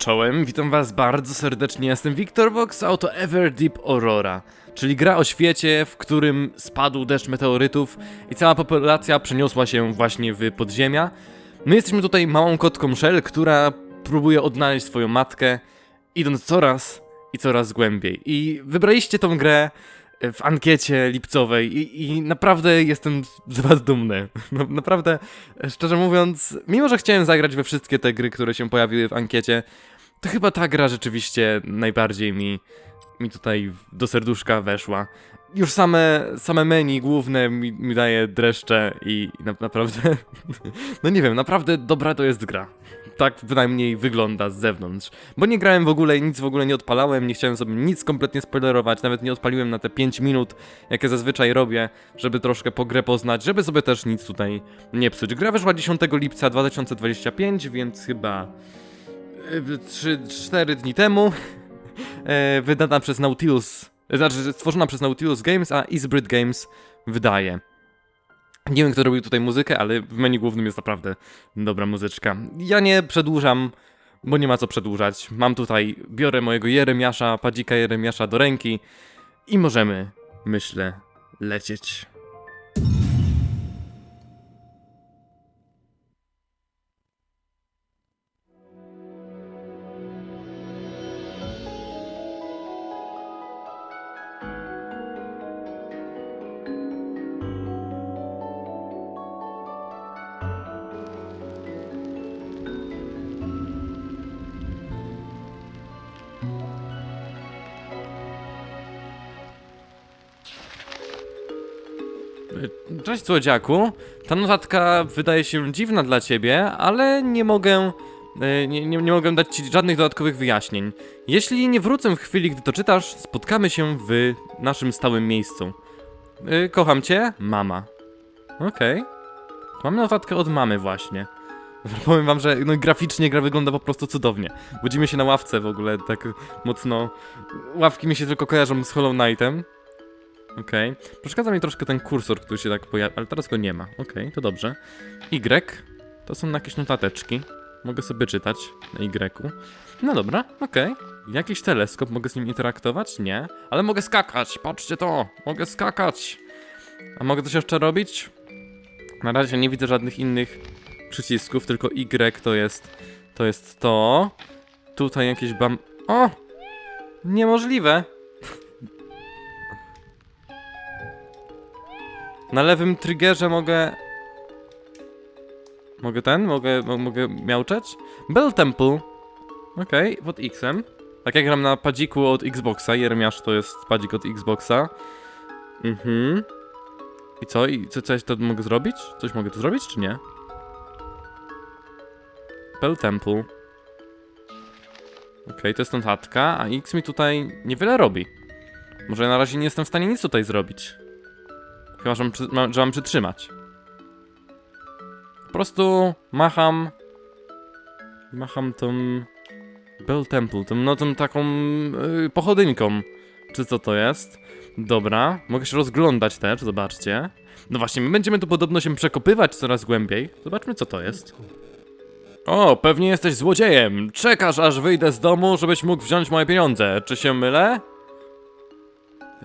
Czołem, witam was bardzo serdecznie, jestem Victor Vox, a oto Everdeep Aurora, czyli gra o świecie, w którym spadł deszcz meteorytów i cała populacja przeniosła się właśnie w podziemia. My jesteśmy tutaj małą kotką Shell, która próbuje odnaleźć swoją matkę, idąc coraz i coraz głębiej. I wybraliście tą grę w ankiecie lipcowej i, i naprawdę jestem z was dumny. No, naprawdę, szczerze mówiąc, mimo że chciałem zagrać we wszystkie te gry, które się pojawiły w ankiecie, to chyba ta gra rzeczywiście najbardziej mi, mi tutaj do serduszka weszła. Już same, same menu główne mi, mi daje dreszcze i na, naprawdę, no nie wiem, naprawdę dobra to jest gra. Tak bynajmniej wygląda z zewnątrz. Bo nie grałem w ogóle nic w ogóle nie odpalałem, nie chciałem sobie nic kompletnie spoilerować, nawet nie odpaliłem na te 5 minut, jakie zazwyczaj robię, żeby troszkę po grę poznać, żeby sobie też nic tutaj nie psuć. Gra wyszła 10 lipca 2025, więc chyba 3-4 dni temu. E, wydana przez Nautilus, e, znaczy stworzona przez Nautilus Games, a Isbrit Games wydaje. Nie wiem, kto robił tutaj muzykę, ale w menu głównym jest naprawdę dobra muzyczka. Ja nie przedłużam, bo nie ma co przedłużać. Mam tutaj, biorę mojego Jeremiasza, padzika Jeremiasza do ręki i możemy, myślę, lecieć. Cześć słodziaku, ta notatka wydaje się dziwna dla ciebie, ale nie mogę, e, nie, nie, nie mogę dać ci żadnych dodatkowych wyjaśnień. Jeśli nie wrócę w chwili, gdy to czytasz, spotkamy się w naszym stałym miejscu. E, Kocham cię, mama. Okej. Mamy notatkę od mamy właśnie. Powiem wam, że no, graficznie gra wygląda po prostu cudownie. Budzimy się na ławce w ogóle, tak mocno... Ławki mi się tylko kojarzą z Hollow Knightem. Okej. Przeszkadza mi troszkę ten kursor, który się tak pojawia, ale teraz go nie ma. Okej, to dobrze. Y. To są jakieś notateczki. Mogę sobie czytać na Y. No dobra, okej. Jakiś teleskop, mogę z nim interaktować? Nie. Ale mogę skakać, patrzcie to! Mogę skakać! A mogę coś jeszcze robić? Na razie nie widzę żadnych innych przycisków, tylko Y to jest... To jest to. Tutaj jakieś bam... O! Niemożliwe! Na lewym triggerze mogę... Mogę ten? Mogę, mo- mogę miauczeć? Bell Temple. Okej, pod X-em. Tak jak gram na padziku od Xboxa, Jeremiasz to jest padzik od Xboxa. Mhm. I co? I co, coś to mogę zrobić? Coś mogę tu zrobić, czy nie? Bell Temple. Okej, to jest notatka, a X mi tutaj niewiele robi. Może na razie nie jestem w stanie nic tutaj zrobić. Chyba, że mam, przy, mam, że mam przytrzymać. Po prostu macham. Macham tą. Bell Temple, tą, no tą taką yy, pochodynką. Czy co to jest? Dobra, mogę się rozglądać też, zobaczcie. No właśnie, my będziemy tu podobno się przekopywać coraz głębiej. Zobaczmy, co to jest. O, pewnie jesteś złodziejem. Czekasz, aż wyjdę z domu, żebyś mógł wziąć moje pieniądze. Czy się mylę?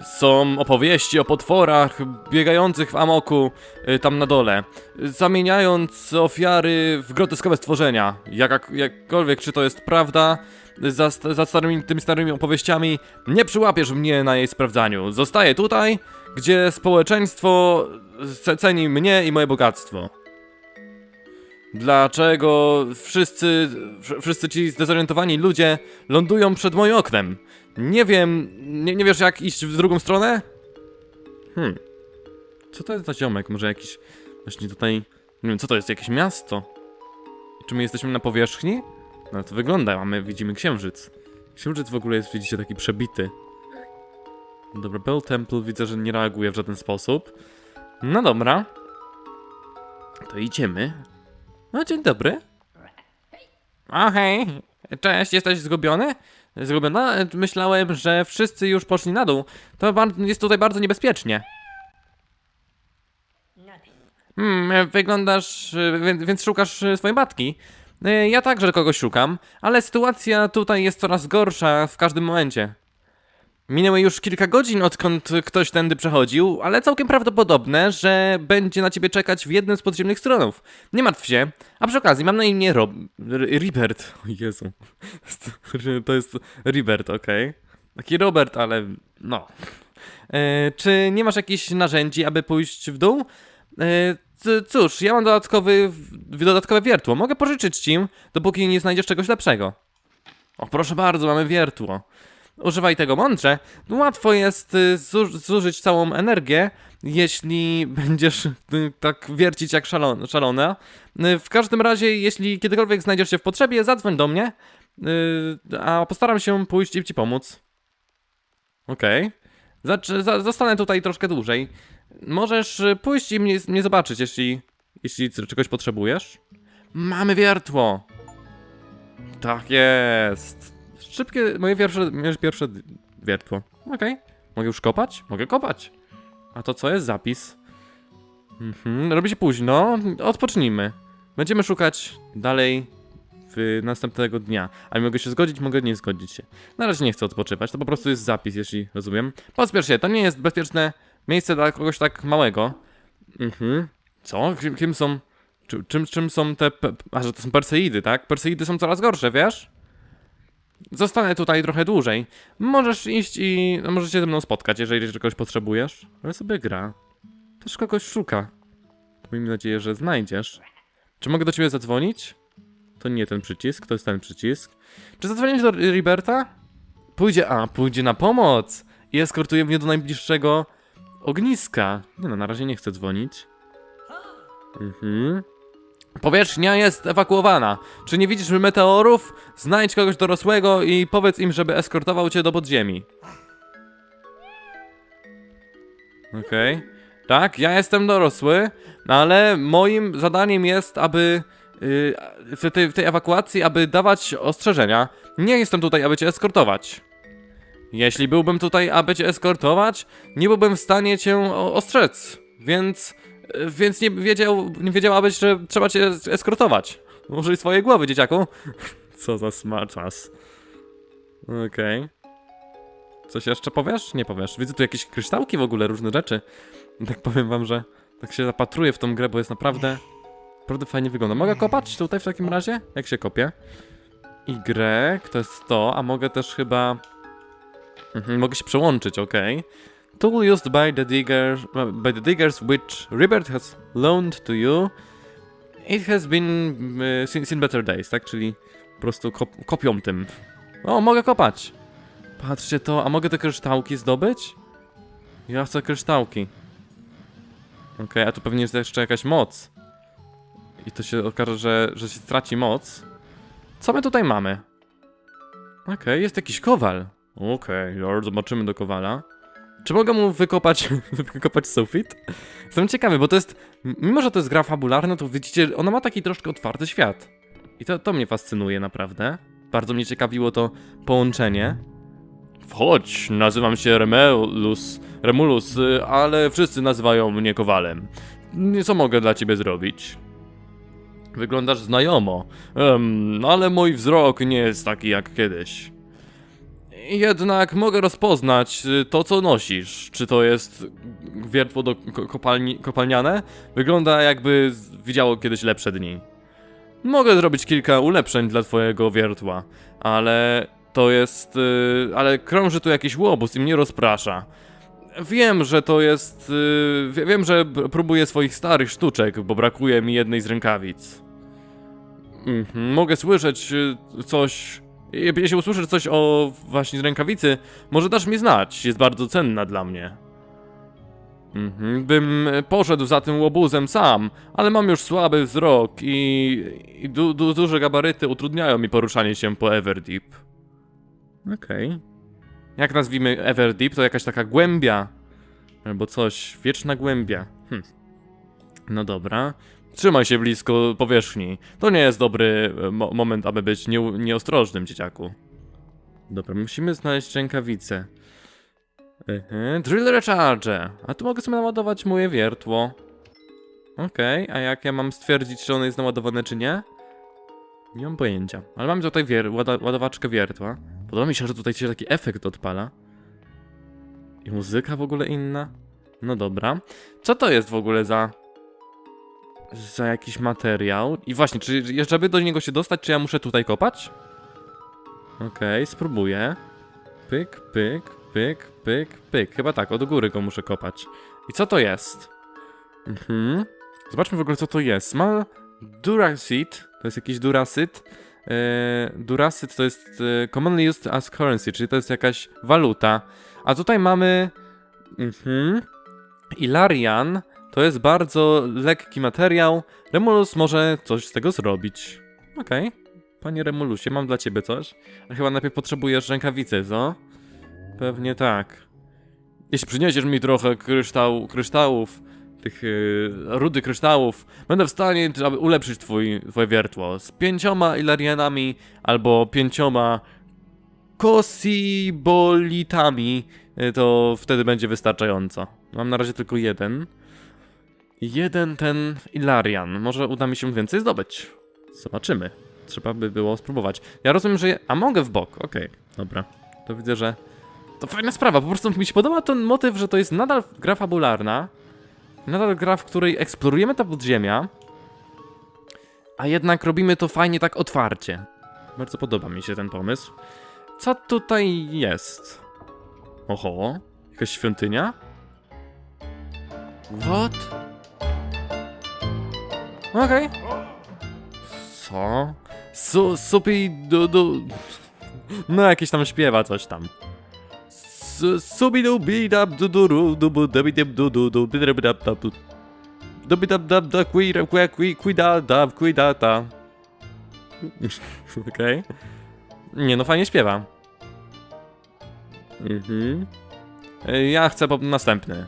Są opowieści o potworach biegających w amoku y, tam na dole, zamieniając ofiary w groteskowe stworzenia. Jak, jakkolwiek, czy to jest prawda, za, za starymi, tymi starymi opowieściami nie przyłapiesz mnie na jej sprawdzaniu. Zostaję tutaj, gdzie społeczeństwo ce- ceni mnie i moje bogactwo. Dlaczego wszyscy, wsz- wszyscy ci zdezorientowani ludzie lądują przed moim oknem? Nie wiem, nie, nie wiesz jak iść w drugą stronę? Hmm. Co to jest za ziomek? Może jakiś, właśnie tutaj, nie wiem, co to jest, jakieś miasto? Czy my jesteśmy na powierzchni? No to wygląda, mamy, widzimy księżyc. Księżyc w ogóle jest, widzicie, taki przebity. Dobra, Bell Temple widzę, że nie reaguje w żaden sposób. No dobra. To idziemy. No, dzień dobry. O, hej. Cześć, jesteś zgubiony? Zgubiona? Myślałem, że wszyscy już poszli na dół. To jest tutaj bardzo niebezpiecznie. Hmm, wyglądasz... y, Więc, szukasz swojej matki. E, Ja także kogoś szukam, ale sytuacja tutaj jest coraz gorsza w każdym momencie. Minęło już kilka godzin, odkąd ktoś tędy przechodził, ale całkiem prawdopodobne, że będzie na ciebie czekać w jednym z podziemnych stronów. Nie martw się. A przy okazji, mam na imię Rob... Ribert. O Jezu. To jest Ribert, okej. Taki Robert, ale no. E, czy nie masz jakichś narzędzi, aby pójść w dół? E, cóż, ja mam dodatkowy, dodatkowe wiertło. Mogę pożyczyć ci, dopóki nie znajdziesz czegoś lepszego. O, proszę bardzo, mamy wiertło. Używaj tego mądrze. Łatwo jest y, zu- zużyć całą energię, jeśli będziesz y, tak wiercić jak szalon- szalona. Y, W każdym razie, jeśli kiedykolwiek znajdziesz się w potrzebie, zadzwoń do mnie, a postaram się pójść i ci pomóc. Okej. Za- Zostanę tutaj troszkę dłużej. Możesz pójść i mnie, mnie zobaczyć, jeśli, jeśli czegoś potrzebujesz. Mamy wiertło! Tak jest. Szybkie, moje pierwsze, moje pierwsze wiertło. Okej. Mogę już kopać? Mogę kopać. A to co jest? Zapis. Mhm, robi się późno. Odpocznijmy. Będziemy szukać dalej w następnego dnia. Ale mogę się zgodzić, mogę nie zgodzić się. Na razie nie chcę odpoczywać, to po prostu jest zapis, jeśli rozumiem. Pospiesz się, to nie jest bezpieczne miejsce dla kogoś tak małego. Mhm. Co? Kim, kim są... Czy, czym, czym są te... A, że to są Perseidy, tak? Perseidy są coraz gorsze, wiesz? Zostanę tutaj trochę dłużej. Możesz iść i no, możesz się ze mną spotkać, jeżeli czegoś potrzebujesz. Ale sobie gra. Też kogoś szuka. Miejmy nadzieję, że znajdziesz. Czy mogę do ciebie zadzwonić? To nie ten przycisk, to jest ten przycisk. Czy zadzwonić do Riberta? Pójdzie, a, pójdzie na pomoc i eskortuje mnie do najbliższego ogniska. Nie no, na razie nie chcę dzwonić. Mhm. Powierzchnia jest ewakuowana. Czy nie widzisz meteorów? Znajdź kogoś dorosłego i powiedz im, żeby eskortował cię do podziemi. Okej. Tak, ja jestem dorosły, ale moim zadaniem jest, aby yy, w, tej, tej ewakuacji, aby dawać ostrzeżenia. Nie jestem tutaj, aby cię eskortować. Jeśli byłbym tutaj, aby cię eskortować, nie byłbym w stanie cię ostrzec. Więc więc nie, wiedział, nie wiedziałabyś, że trzeba cię eskortować. Użyj swojej głowy, dzieciaku. Co za smartas. Okej. Coś jeszcze powiesz? Nie powiesz. Widzę tu jakieś kryształki w ogóle, różne rzeczy. Tak powiem wam, że tak się zapatruję w tą grę, bo jest naprawdę naprawdę fajnie wygląda. Mogę kopać tutaj w takim razie? Jak się kopie? Y, to jest to, a mogę też chyba... Mhm, mogę się przełączyć, okej. Tool used by the diggers, by the diggers which Ribert has loaned to you. It has been uh, since in better days, tak? Czyli po prostu kop kopią tym. O, mogę kopać. Patrzcie to, a mogę te kryształki zdobyć? Ja chcę kryształki. Okej, a tu pewnie jest jeszcze jakaś moc. I to się okaże, że, że się straci moc. Co my tutaj mamy? Okej, jest jakiś kowal. Okej, okay, zobaczymy do kowala. Czy mogę mu wykopać, wykopać sufit? Jestem ciekawy, bo to jest, mimo że to jest gra fabularna, to widzicie, ona ma taki troszkę otwarty świat. I to, to mnie fascynuje naprawdę. Bardzo mnie ciekawiło to połączenie. Wchodź, nazywam się Remulus, Remulus, y, ale wszyscy nazywają mnie Kowalem. Co mogę dla ciebie zrobić? Wyglądasz znajomo, Em, ale mój wzrok nie jest taki jak kiedyś. Jednak mogę rozpoznać y, to, co nosisz. Czy to jest wiertło do ko- kopalni, kopalniane? Wygląda jakby widziało kiedyś lepsze dni. Mogę zrobić kilka ulepszeń dla twojego wiertła, ale to jest... y, ale krąży tu jakiś łobuz i mnie rozprasza. Wiem, że to jest... y, wie- wiem, że próbuję swoich starych sztuczek, bo brakuje mi jednej z rękawic. Mhm, mogę słyszeć coś... Je- Jeśli usłyszysz coś o właśnie z rękawicy, może dasz mi znać, jest bardzo cenna dla mnie. Mhm, bym e, poszedł za tym łobuzem sam, ale mam już słaby wzrok i, i du, du, duże gabaryty utrudniają mi poruszanie się po Everdeep. Okej. Jak nazwijmy Everdeep? To jakaś taka głębia. Albo coś, wieczna głębia. Hm. No dobra. Trzymaj się blisko powierzchni. To nie jest dobry e, mo moment, aby być nie nieostrożnym, dzieciaku. Dobra, musimy znaleźć rękawice. Drill recharge. A tu mogę sobie naładować moje wiertło. Okej, a jak ja mam stwierdzić, czy ono jest naładowane, czy nie? Nie mam pojęcia. Ale mamy tutaj wier łada ładowaczkę wiertła. Podoba mi się, że tutaj się taki efekt odpala. I muzyka w ogóle inna. No dobra. Co to jest w ogóle za... Za jakiś materiał? I właśnie, czy jeszcze by do niego się dostać, czy ja muszę tutaj kopać? Okej, spróbuję. Pyk, pyk, pyk, pyk, pyk. Chyba tak, od góry go muszę kopać. I co to jest? Mhm. Zobaczmy w ogóle, co to jest. Ma Durasit. To jest jakiś Durasit. E, Durasit to jest e, commonly used as currency, czyli to jest jakaś waluta. A tutaj mamy... Mhm. Ilarian. To jest bardzo lekki materiał. Remulus może coś z tego zrobić. Okej. Panie Remulusie, mam dla ciebie coś. A chyba najpierw potrzebujesz rękawicy, co? Pewnie tak. Jeśli przyniesiesz mi trochę kryształ, kryształów, tych yy, rudy kryształów, będę w stanie, aby ulepszyć twój, twoje wiertło. Z pięcioma ilarianami albo pięcioma kosibolitami, yy, to wtedy będzie wystarczająco. Mam na razie tylko jeden. Jeden ten ilarian. Może uda mi się więcej zdobyć. Zobaczymy. Trzeba by było spróbować. Ja rozumiem, że. Je... A mogę w bok. Okej, dobra. To widzę, że. To fajna sprawa. Po prostu mi się podoba ten motyw, że to jest nadal gra fabularna. Nadal gra, w której eksplorujemy ta podziemia. A jednak robimy to fajnie tak otwarcie. Bardzo podoba mi się ten pomysł. Co tutaj jest? Oho, jakaś świątynia? What? Okej. Co? Su, supi du, du. No jakieś tam śpiewa coś tam. Su- Subi du du ru du bu dabi dab du du du bi dab dab du. Dubi dab dab da qui ra qui qui qui da dab qui da ta. Okej. Nie no fajnie śpiewa. Mhm. Ja chcę następny.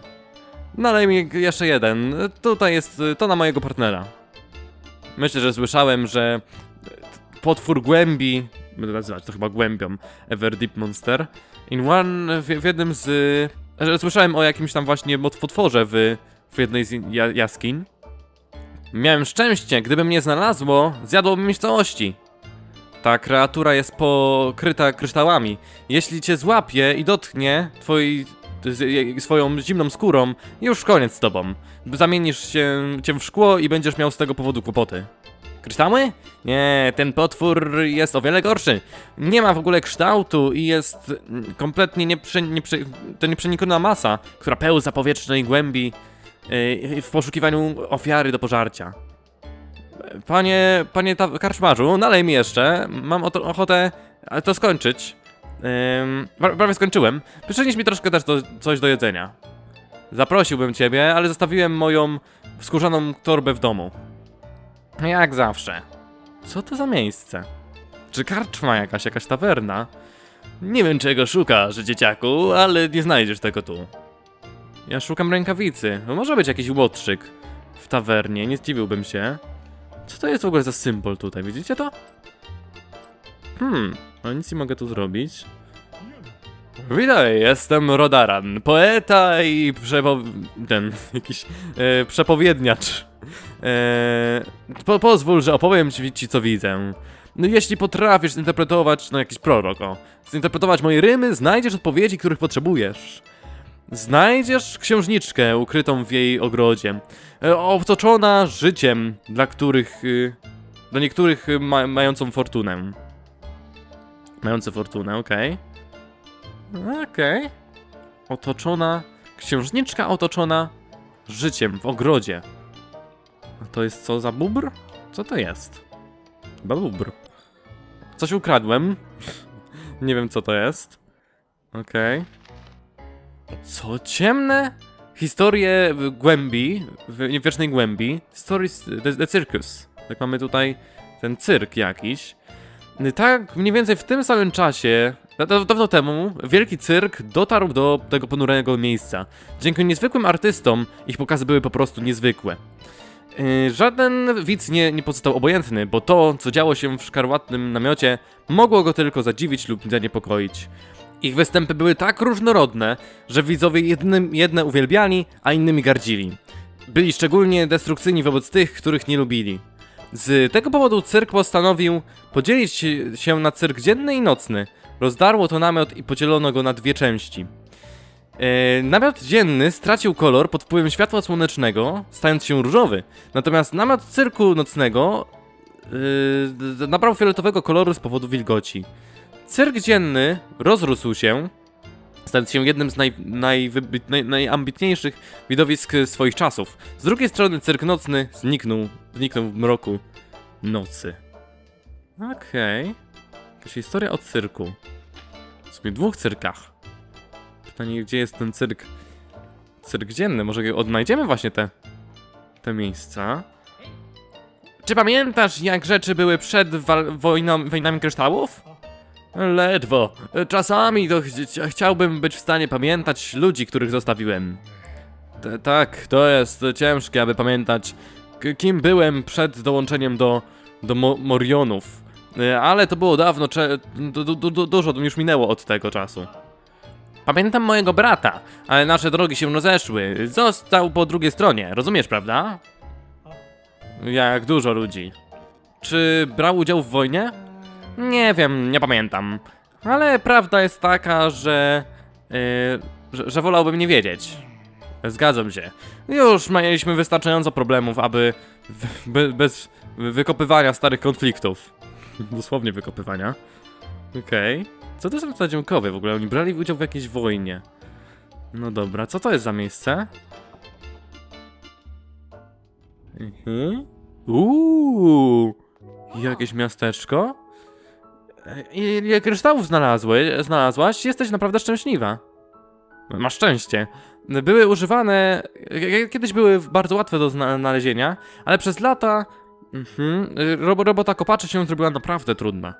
Nalej mi jeszcze jeden. Tutaj jest to na mojego partnera. Myślę, że słyszałem, że potwór głębi, będę nazywać to chyba głębią, Everdeep Monster, in one, w, w jednym z... Że słyszałem o jakimś tam właśnie potworze w, w jednej z ja, jaskiń. Miałem szczęście, gdyby mnie znalazło, zjadłoby mnie w całości. Ta kreatura jest pokryta kryształami. Jeśli cię złapie i dotknie twojej, z- swoją zimną skórą, już koniec z tobą. Zamienisz się cię w szkło i będziesz miał z tego powodu kłopoty. Kryształy? Nie, ten potwór jest o wiele gorszy. Nie ma w ogóle kształtu i jest mm, kompletnie nieprze, nieprze, to nieprzenikniona masa, która pełza powietrznej głębi yy, w poszukiwaniu ofiary do pożarcia. Panie, panie karczmarzu, nalej mi jeszcze. Mam ochotę e, to skończyć. Ym, pra, prawie skończyłem. Przynieś mi troszkę też do, coś do jedzenia. Zaprosiłbym ciebie, ale zostawiłem moją skórzaną torbę w domu. Jak zawsze. Co to za miejsce? Czy karczma jakaś, jakaś tawerna? Nie wiem czego szukasz, dzieciaku, ale nie znajdziesz tego tu. Ja szukam rękawicy. No może być jakiś łotrzyk w tawernie, nie zdziwiłbym się. Co to jest w ogóle za symbol tutaj, widzicie to? Hmm, ale nic nie mogę tu zrobić. Witaj, jestem Rodaran, poeta i przepo... ten, jakiś e, przepowiedniacz. E, po, pozwól, że opowiem ci, ci co widzę. No, jeśli potrafisz zinterpretować, no jakiś prorok, o, zinterpretować moje rymy, znajdziesz odpowiedzi, których potrzebujesz. Znajdziesz księżniczkę ukrytą w jej ogrodzie, e, otoczona życiem, dla których, y, dla niektórych y, ma, mającą fortunę. Mające fortunę, okej. Okej. Otoczona, księżniczka otoczona życiem w ogrodzie. A to jest co za bubr? Co to jest? Chyba bubr. Coś ukradłem. Nie wiem co to jest. Okej. Co ciemne? Historie głębi, w wiecznej głębi. Stories, the, the Circus. Tak mamy tutaj ten cyrk jakiś. Tak mniej więcej w tym samym czasie, da- da- dawno temu, wielki cyrk dotarł do tego ponurego miejsca. Dzięki niezwykłym artystom ich pokazy były po prostu niezwykłe. Yy, żaden widz nie, nie pozostał obojętny, bo to, co działo się w szkarłatnym namiocie, mogło go tylko zadziwić lub zaniepokoić. Ich występy były tak różnorodne, że widzowie jednym, jedne uwielbiali, a innymi gardzili. Byli szczególnie destrukcyjni wobec tych, których nie lubili. Z tego powodu cyrk postanowił podzielić się na cyrk dzienny i nocny. Rozdarło to namiot i podzielono go na dwie części. E, namiot dzienny stracił kolor pod wpływem światła słonecznego, stając się różowy. Natomiast namiot cyrku nocnego yy, nabrał fioletowego koloru z powodu wilgoci. Cyrk dzienny rozrósł się, stając się jednym z naj, naj, najambitniejszych widowisk swoich czasów. Z drugiej strony cyrk nocny zniknął, zniknął w mroku nocy. Okej. Jakaś historia o cyrku. W sumie dwóch cyrkach. Pytanie, gdzie jest ten cyrk? Cyrk dzienny, może odnajdziemy właśnie te, te miejsca. Czy pamiętasz, jak rzeczy były przed wojną, wojnami kryształów? Ledwo. Czasami to ch- chciałbym być w stanie pamiętać ludzi, których zostawiłem. T- tak, to jest ciężkie, aby pamiętać, kim byłem przed dołączeniem do, do Mo Morionów. E, Ale to było dawno, du du du dużo już minęło od tego czasu. Pamiętam mojego brata, ale nasze drogi się rozeszły. Został po drugiej stronie, rozumiesz, prawda? Jak dużo ludzi. Czy brał udział w wojnie? Nie wiem, nie pamiętam. Ale prawda jest taka, że. Yy, że, że wolałbym nie wiedzieć. Zgadzam się. Już mieliśmy wystarczająco problemów, aby. Be, bez wykopywania starych konfliktów. Dosłownie wykopywania. Okej. Co to są za w ogóle? Oni brali udział w jakiejś wojnie. No dobra, co to jest za miejsce? Mhm. Uuu, jakieś miasteczko? Ile kryształów znalazły, znalazłaś? Jesteś naprawdę szczęśliwa. Masz szczęście. Były używane, kiedyś były bardzo łatwe do zna- znalezienia, ale przez lata mhm, robo, robota kopaczy się zrobiła naprawdę trudna.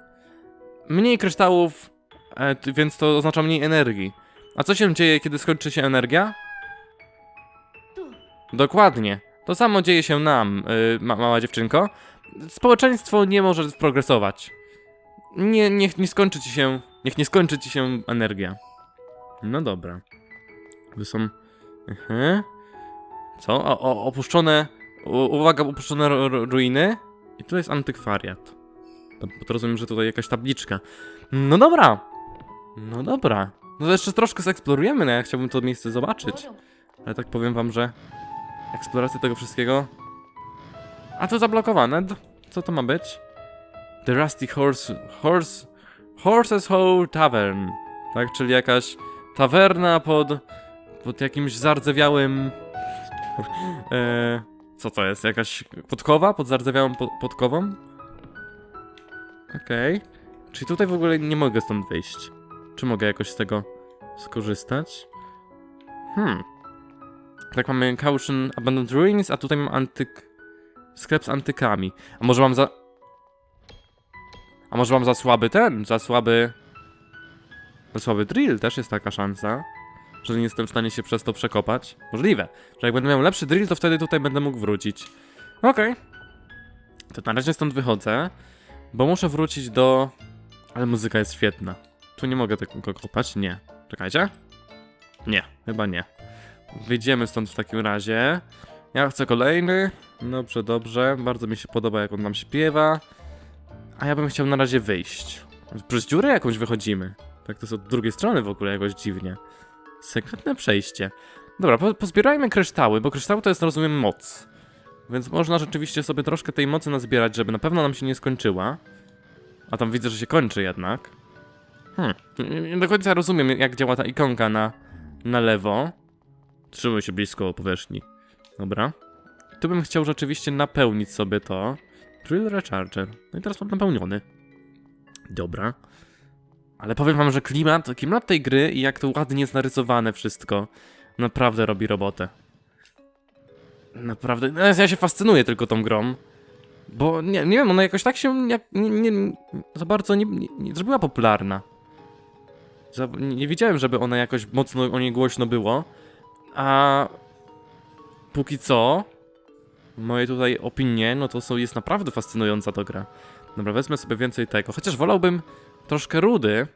Mniej kryształów, e, więc to oznacza mniej energii. A co się dzieje, kiedy skończy się energia? Dokładnie. To samo dzieje się nam, y, ma mała dziewczynko. Społeczeństwo nie może progresować. Nie, niech nie skończy ci się. Niech nie skończy ci się energia. No dobra. To są. Co? O, o, opuszczone. Uwaga, opuszczone ru, ru, ruiny. I tu jest antykwariat. To, to rozumiem, że tutaj jakaś tabliczka. No dobra. No dobra. No to jeszcze troszkę zeksplorujemy, no ja chciałbym to miejsce zobaczyć. Ale tak powiem wam, że eksploracja tego wszystkiego. A to zablokowane. Co to ma być? The Rusty Horse. Horse. Horses Hole Tavern. Tak, czyli jakaś tawerna pod. pod jakimś zardzewiałym. e, co to jest? Jakaś podkowa? Pod zardzewiałą po, podkową? Okej. Czyli tutaj w ogóle nie mogę stąd wyjść. Czy mogę jakoś z tego skorzystać? Hmm. Tak mamy Caution Abandoned Ruins, a tutaj mam antyk... Sklep z antykami. A może mam za... A może mam za słaby ten? Za słaby... Za słaby drill też jest taka szansa. Że nie jestem w stanie się przez to przekopać. Możliwe. Że jak będę miał lepszy drill, to wtedy tutaj będę mógł wrócić. Okej. To na razie stąd wychodzę. Bo muszę wrócić do... Ale muzyka jest świetna. Tu nie mogę tego kopać? Nie. Czekajcie. Nie, chyba nie. Wyjdziemy stąd w takim razie. Ja chcę kolejny. Dobrze, dobrze. Bardzo mi się podoba, jak on nam śpiewa. A ja bym chciał na razie wyjść. Przez dziurę jakąś wychodzimy. Tak to jest od drugiej strony w ogóle jakoś dziwnie. Sekretne przejście. Dobra, po, pozbierajmy kryształy, bo kryształ to jest, rozumiem, moc. Więc można rzeczywiście sobie troszkę tej mocy nazbierać, żeby na pewno nam się nie skończyła. A tam widzę, że się kończy jednak. Hmm. Nie- do końca rozumiem, jak działa ta ikonka na, na lewo. Trzymaj się blisko powierzchni. Dobra. Tu bym chciał rzeczywiście napełnić sobie to. Drill Recharger. No i teraz mam napełniony. Dobra. Ale powiem wam, że klimat, klimat tej gry i jak to ładnie jest narysowane wszystko, naprawdę robi robotę. Naprawdę. No, ja się fascynuję tylko tą grą. Bo nie, nie wiem, ona jakoś tak się jak, nie, nie, za bardzo nie, nie, nie zrobiła popularna. Za, nie, nie widziałem, żeby ona jakoś mocno o niej głośno było. A póki co, moje tutaj opinie, no to są, jest naprawdę fascynująca ta gra. Dobra, wezmę sobie więcej tego. Chociaż wolałbym troszkę rudy.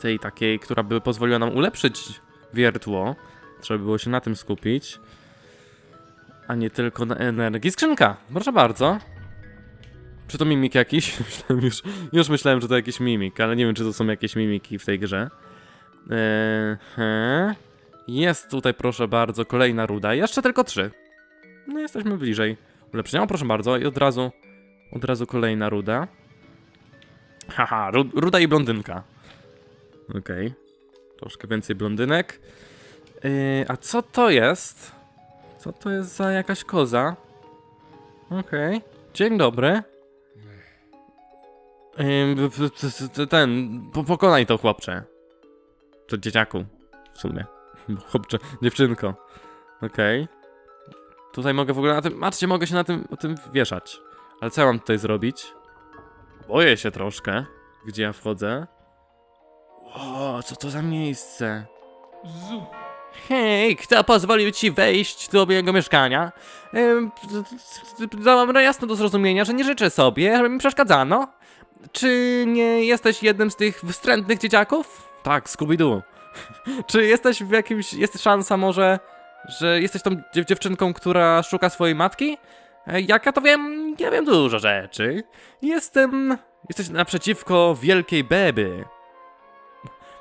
Tej takiej, która by pozwoliła nam ulepszyć wiertło. Trzeba by było się na tym skupić. A nie tylko na energii. Skrzynka, proszę bardzo. Czy to mimik jakiś? Myślałem już, już myślałem, że to jakiś mimik, ale nie wiem, czy to są jakieś mimiki w tej grze. Eee. Jest tutaj, proszę bardzo, kolejna ruda. Jeszcze tylko trzy. No, jesteśmy bliżej ulepszenia. O, proszę bardzo, i od razu, od razu kolejna ruda. Haha, ru, ruda i blondynka. Okej. Troszkę więcej blondynek. Yy, a co to jest? Co to jest za jakaś koza? Okej. Dzień dobry. W- ten, po- pokonaj to chłopcze. To dzieciaku, w sumie. Chłopcze, dziewczynko. Okej. Tutaj mogę w ogóle na tym, patrzcie, mogę się na tym, o tym wieszać. Ale co ja mam tutaj zrobić? Boję się troszkę, gdzie ja wchodzę. O, co to za miejsce? Hej, kto pozwolił ci wejść do mojego mieszkania? Dałam jasno do zrozumienia, że nie życzę sobie, żeby mi przeszkadzano. Czy nie jesteś jednym z tych wstrętnych dzieciaków? Tak, Scooby-Doo. Czy jesteś w jakimś... jest szansa może, że jesteś tą dziew dziewczynką, która szuka swojej matki? E, Jak ja to wiem, ja wiem dużo rzeczy. Jestem... jesteś naprzeciwko wielkiej beby.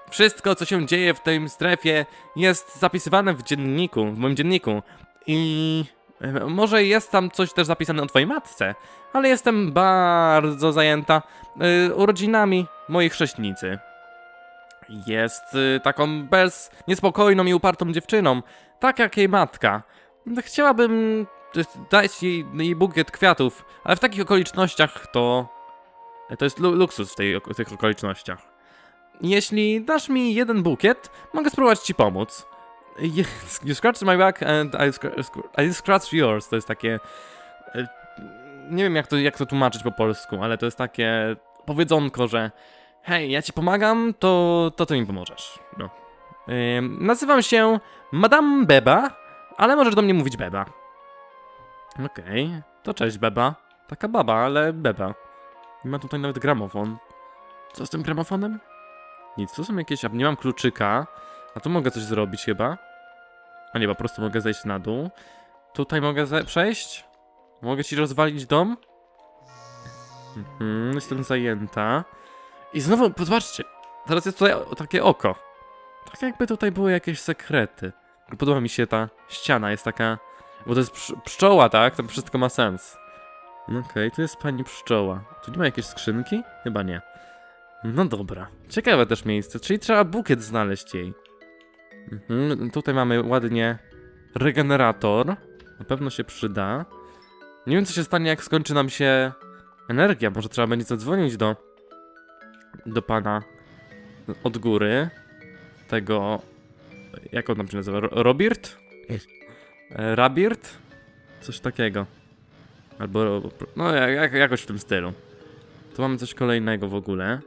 Wszystko, co się dzieje w tej strefie, jest zapisywane w dzienniku, w moim dzienniku. I e, może jest tam coś też zapisane o twojej matce, ale jestem bardzo zajęta y, urodzinami mojej chrześnicy. Jest y, taką bez niespokojną i upartą dziewczyną, tak jak jej matka. Chciałabym y, dać jej, jej bukiet kwiatów, ale w takich okolicznościach to. To jest lu luksus w, tej, w tych okolicznościach. Jeśli dasz mi jeden bukiet, mogę spróbować ci pomóc. You scratch my back and I, scr- scr- I scratch yours. To jest takie. Nie wiem, jak to, jak to tłumaczyć po polsku, ale to jest takie powiedzonko, że hej, ja ci pomagam, to, to ty mi pomożesz. No. Ym, nazywam się Madame Beba, ale możesz do mnie mówić Beba. Okej, to cześć Beba. Taka baba, ale Beba. Nie ma tutaj nawet gramofon. Co z tym gramofonem? Nic, to są jakieś... Nie mam kluczyka. A tu mogę coś zrobić chyba. A nie, po prostu mogę zejść na dół. Tutaj mogę ze- przejść? Mogę ci rozwalić dom? Mhm, jestem zajęta. I znowu, zobaczcie, teraz jest tutaj takie oko. Tak jakby tutaj były jakieś sekrety. Podoba mi się ta ściana, jest taka... Bo to jest psz- pszczoła, tak? To wszystko ma sens. No Okej, tu jest pani pszczoła. Tu nie ma jakiejś skrzynki? Chyba nie. No dobra. Ciekawe też miejsce, czyli trzeba bukiet znaleźć jej. Mhm, tutaj mamy ładnie regenerator. Na pewno się przyda. Nie wiem, co się stanie, jak skończy nam się energia. Może trzeba będzie zadzwonić do, do pana od góry. Tego. Jak on tam się nazywa? Ro- Robirt? E, Rabirt? Coś takiego. Albo. No, jak, jak- jakoś w tym stylu. Tu mamy coś kolejnego w ogóle.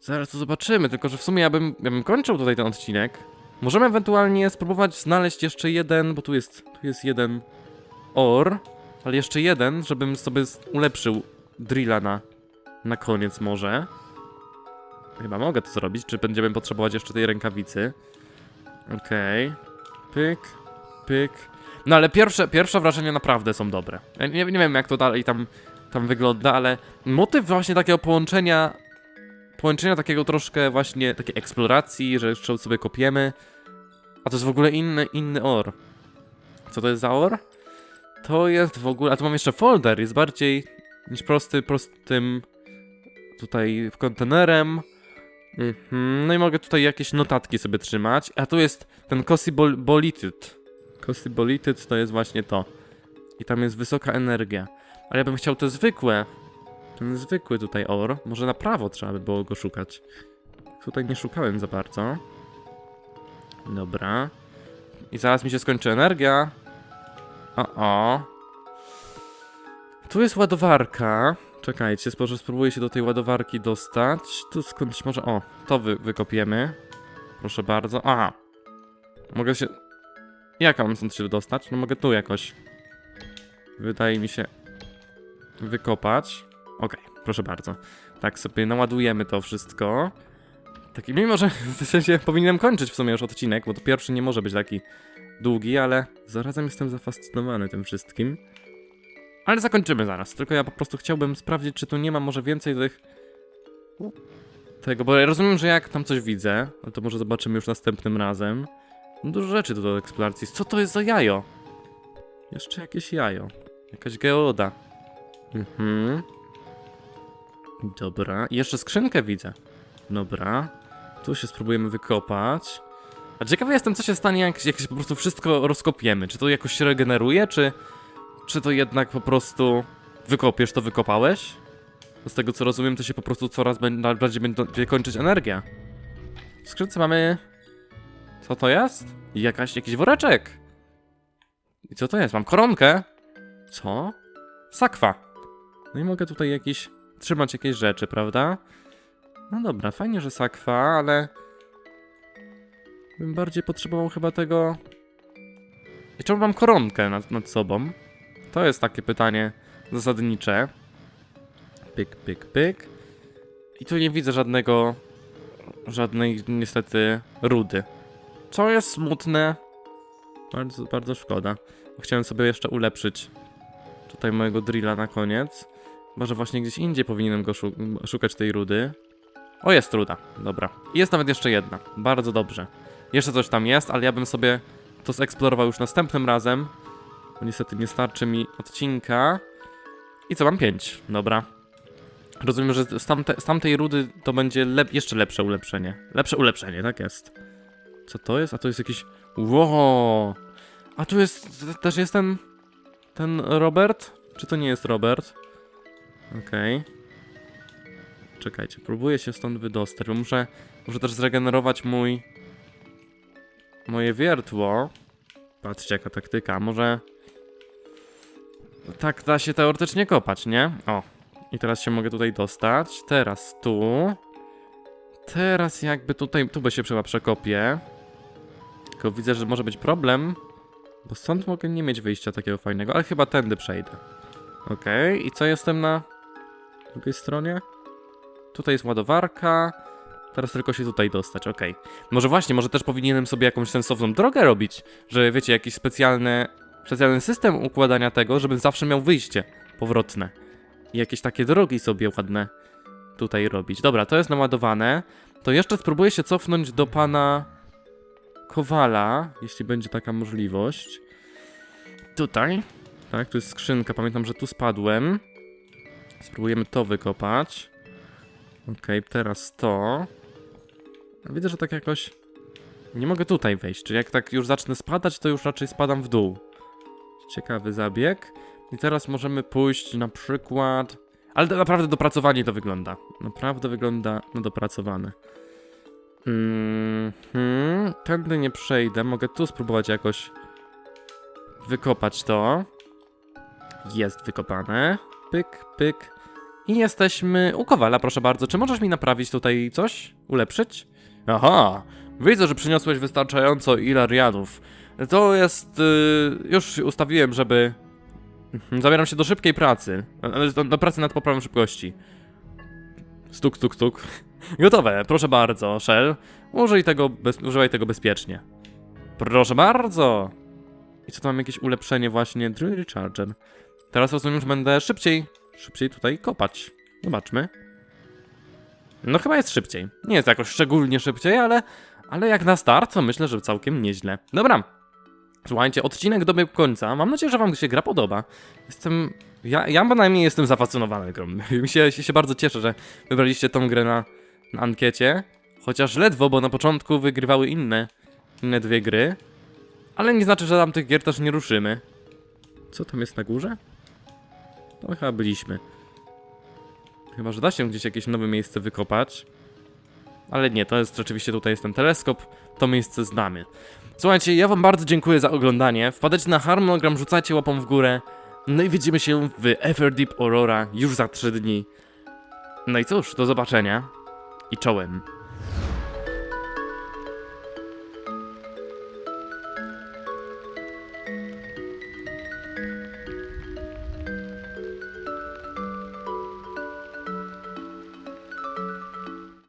Zaraz to zobaczymy, tylko że w sumie ja bym, ja bym kończył tutaj ten odcinek. Możemy ewentualnie spróbować znaleźć jeszcze jeden, bo tu jest, tu jest jeden or, ale jeszcze jeden, żebym sobie ulepszył drilla na, na koniec może. Chyba mogę to zrobić, czy będziemy potrzebować jeszcze tej rękawicy. Okej. Pyk, pyk. No ale pierwsze, pierwsze wrażenia naprawdę są dobre. Ja nie, nie wiem jak to dalej tam, tam wygląda, ale motyw właśnie takiego połączenia połączenia takiego troszkę właśnie takiej eksploracji, że jeszcze sobie kopiemy. A to jest w ogóle inny, inny or. Co to jest za or? To jest w ogóle, a tu mam jeszcze folder, jest bardziej niż prosty, prostym tutaj kontenerem. Mhm. No i mogę tutaj jakieś notatki sobie trzymać. A tu jest ten Cosybolited. Cosybolited to jest właśnie to. I tam jest wysoka energia. Ale ja bym chciał te zwykłe. Ten zwykły tutaj or. Może na prawo trzeba by było go szukać. Tutaj nie szukałem za bardzo. Dobra. I zaraz mi się skończy energia. O, o. Tu jest ładowarka. Czekajcie, może spróbuję się do tej ładowarki dostać. Tu skądś może... O, to wy, wykopiemy. Proszę bardzo. Aha. Mogę się... Jak mam stąd się dostać? No mogę tu jakoś. Wydaje mi się... Wykopać. Okej, proszę bardzo. Tak sobie naładujemy to wszystko. Tak, mimo że w sensie powinienem kończyć w sumie już odcinek, bo to pierwszy nie może być taki długi, ale zarazem jestem zafascynowany tym wszystkim. Ale zakończymy zaraz. Tylko ja po prostu chciałbym sprawdzić, czy tu nie ma może więcej tych... Tego, bo ja rozumiem, że jak tam coś widzę, no to może zobaczymy już następnym razem. No Dużo rzeczy do eksploracji. Co to jest za jajo? Jeszcze jakieś jajo. Jakaś geoda. Mhm. Dobra. I jeszcze skrzynkę widzę. Dobra. Tu się spróbujemy wykopać. A ciekawy jestem, co się stanie, jak, jak się po prostu wszystko rozkopiemy. Czy to jakoś się regeneruje, czy, czy to jednak po prostu wykopiesz, to wykopałeś? Z tego co rozumiem, to się po prostu coraz bardziej będzie kończyć energia. W skrzynce mamy... Co to jest? Jakaś, jakiś woreczek. I co to jest? Mam koronkę. Co? Sakwa. No i mogę tutaj jakiś... Trzymać jakieś rzeczy, prawda? No dobra, fajnie, że sakwa, ale... Bym bardziej potrzebował chyba tego... I czemu mam koronkę nad, nad sobą? To jest takie pytanie zasadnicze. Pyk, pyk, pyk. I tu nie widzę żadnego... Żadnej niestety rudy. Co jest smutne. Bardzo, bardzo szkoda. Chciałem sobie jeszcze ulepszyć tutaj mojego drilla na koniec. Może właśnie gdzieś indziej powinienem go szu- szukać tej rudy. O, jest ruda. Dobra. Jest nawet jeszcze jedna. Bardzo dobrze. Jeszcze coś tam jest, ale ja bym sobie to zeksplorował już następnym razem. Bo niestety nie starczy mi odcinka. I co, mam 5. Dobra. Rozumiem, że z, tamte, z tamtej rudy to będzie lep jeszcze lepsze ulepszenie. Lepsze ulepszenie, tak jest. Co to jest? A to jest jakiś... Wow! A tu jest... też jest ten... Ten Robert? Czy to nie jest Robert? Okej. Czekajcie, próbuję się stąd wydostać, bo muszę... Muszę też zregenerować mój... Moje wiertło. Patrzcie, jaka taktyka. Może... Tak da się teoretycznie kopać, nie? O. I teraz się mogę tutaj dostać. Teraz tu. Teraz jakby tutaj... Tu by się chyba przekopię. Tylko widzę, że może być problem. Bo stąd mogę nie mieć wyjścia takiego fajnego, ale chyba tędy przejdę. Okej, i co jestem na drugiej stronie? Tutaj jest ładowarka. Teraz tylko się tutaj dostać, okej. Może właśnie, może też powinienem sobie jakąś sensowną drogę robić, że wiecie, jakiś specjalny, specjalny system układania tego, żebym zawsze miał wyjście powrotne. I jakieś takie drogi sobie ładne tutaj robić. Dobra, to jest naładowane. To jeszcze spróbuję się cofnąć do pana Kowala, jeśli będzie taka możliwość. Tutaj. Tak, tu jest skrzynka. Pamiętam, że tu spadłem. Spróbujemy to wykopać. Okej, teraz to. Widzę, że tak jakoś... Nie mogę tutaj wejść, czyli jak tak już zacznę spadać, to już raczej spadam w dół. Ciekawy zabieg. I teraz możemy pójść na przykład... Ale to naprawdę dopracowanie to wygląda. Naprawdę wygląda na dopracowane. Mhm. Tędy nie przejdę. Mogę tu spróbować jakoś wykopać to. Jest wykopane. Pyk, pyk. I jesteśmy u Kowala, proszę bardzo. Czy możesz mi naprawić tutaj coś? Ulepszyć? Aha, widzę, że przyniosłeś wystarczająco ilarianów. To jest... y, już ustawiłem, żeby... Mhm, Zabieram się do szybkiej pracy. Do, do pracy nad poprawą szybkości. Stuk, stuk, stuk. Gotowe, proszę bardzo, Shell. Użyj tego bez, używaj tego bezpiecznie. Proszę bardzo! I co tu mam jakieś ulepszenie właśnie? Drill Recharger. Teraz rozumiem, że będę szybciej, szybciej tutaj kopać. Zobaczmy. No chyba jest szybciej. Nie jest jakoś szczególnie szybciej, ale, ale jak na start, to myślę, że całkiem nieźle. Dobra. Słuchajcie, odcinek dobiegł końca. Mam nadzieję, że wam się gra podoba. Jestem... Ja, ja bynajmniej jestem zafascynowany grą. Mi się, się bardzo cieszę, że wybraliście tą grę na, na ankiecie. Chociaż ledwo, bo na początku wygrywały inne, inne dwie gry. Ale nie znaczy, że tam tych gier też nie ruszymy. Co tam jest na górze? To chyba byliśmy. Chyba, że da się gdzieś jakieś nowe miejsce wykopać. Ale nie, to jest rzeczywiście tutaj jest ten teleskop. To miejsce znamy. Słuchajcie, ja wam bardzo dziękuję za oglądanie. Wpadajcie na harmonogram, rzucajcie łapą w górę. No i widzimy się w Everdeep Aurora już za 3 dni. No i cóż, do zobaczenia. I czołem.